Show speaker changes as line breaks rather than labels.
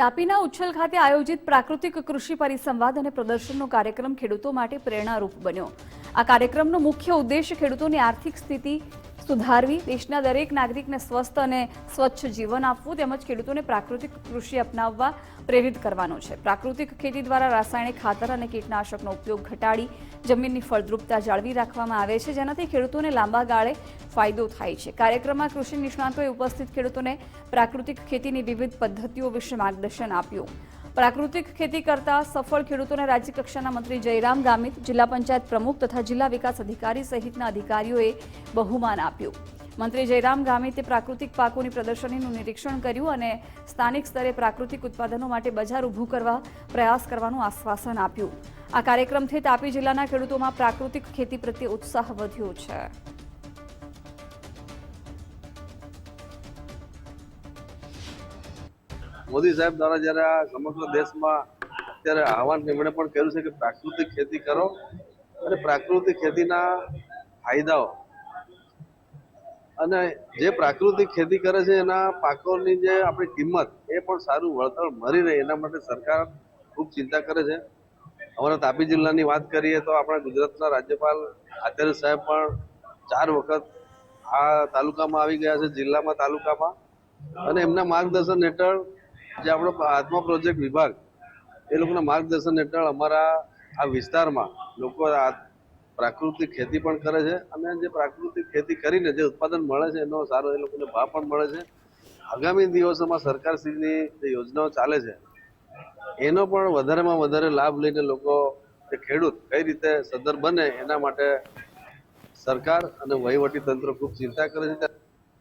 તાપીના ઉચ્છલ ખાતે આયોજિત પ્રાકૃતિક કૃષિ પરિસંવાદ અને પ્રદર્શનનો કાર્યક્રમ ખેડૂતો માટે પ્રેરણારૂપ બન્યો. આ કાર્યક્રમનો મુખ્ય ઉદ્દેશ ખેડૂતોની આર્થિક સ્થિતિ સુધારવી દેશના દરેક નાગરિકને સ્વસ્થ અને સ્વચ્છ જીવન આપવું તેમજ ખેડૂતોને પ્રાકૃતિક કૃષિ અપનાવવા પ્રેરિત કરવાનો છે. પ્રાકૃતિક ખેતી દ્વારા રાસાયણિક ખાતર અને કીટનાશકનો ઉપયોગ ઘટાડી, જમીનની ફળદ્રુપતા જાળવી રાખવામાં આવે છે, જેનાથી ખેડૂતોને લાંબા ગાળે ફાયદો થાય છે. કાર્યક્રમમાં કૃષિ નિષ્ણાતોએ ઉપસ્થિત ખેડૂતોને પ્રાકૃતિક ખેતીની વિવિધ પદ્ધતિઓ વિશે માર્ગદર્શન આપ્યું. પ્રાકૃતિક ખેતી કરતા સફળ ખેડૂતોને રાજ્ય કક્ષાના મંત્રી જયરામ ગામિત, જિલ્લા પંચાયત પ્રમુખ તથા જિલ્લા વિકાસ અધિકારી સહિતના અધિકારીઓએ બહુમાન આપ્યું. મંત્રી જયરામ ગામિતે પ્રાકૃતિક પાકોની પ્રદર્શનીનું નિરીક્ષણ કર્યું અને સ્થાનિક સ્તરે પ્રાકૃતિક ઉત્પાદનો માટે બજાર ઊભું કરવા પ્રયાસ કરવાનું આશ્વાસન આપ્યું. આ કાર્યક્રમથી તાપી જિલ્લાના ખેડૂતોમાં પ્રાકૃતિક ખેતી પ્રત્યે ઉત્સાહ વધ્યો છે.
મોદી સાહેબ દ્વારા જ્યારે આ સમગ્ર દેશમાં અત્યારે આહવાન એમણે પણ કર્યું છે કે પ્રાકૃતિક ખેતી કરો અને પ્રાકૃતિક ખેતીના ફાયદાઓ અને જે પ્રાકૃતિક ખેતી કરે છે એના પાકોની જે આપણી કિંમત એ પણ સારું વળતર મળી રહે એના માટે સરકાર ખૂબ ચિંતા કરે છે. અમારા તાપી જિલ્લાની વાત કરીએ તો આપણા ગુજરાતના રાજ્યપાલ આચાર્ય સાહેબ પણ ચાર વખત આ તાલુકામાં આવી ગયા છે, જિલ્લામાં તાલુકામાં. અને એમના માર્ગદર્શન હેઠળ જે આપણો આત્મા પ્રોજેક્ટ વિભાગ, એ લોકોના માર્ગદર્શન હેઠળ અમારા આ વિસ્તારમાં લોકો પ્રાકૃતિક ખેતી પણ કરે છે અને જે પ્રાકૃતિક ખેતી કરીને જે ઉત્પાદન મળે છે એનો સારો એ લોકોને ભાવ પણ મળે છે. આગામી દિવસોમાં સરકારશ્રીની જે યોજનાઓ ચાલે છે, એનો પણ વધારેમાં વધારે લાભ લઈને લોકો જે ખેડૂત કઈ રીતે સદ્ધર બને એના માટે સરકાર અને વહીવટી તંત્ર ખૂબ ચિંતા કરે છે.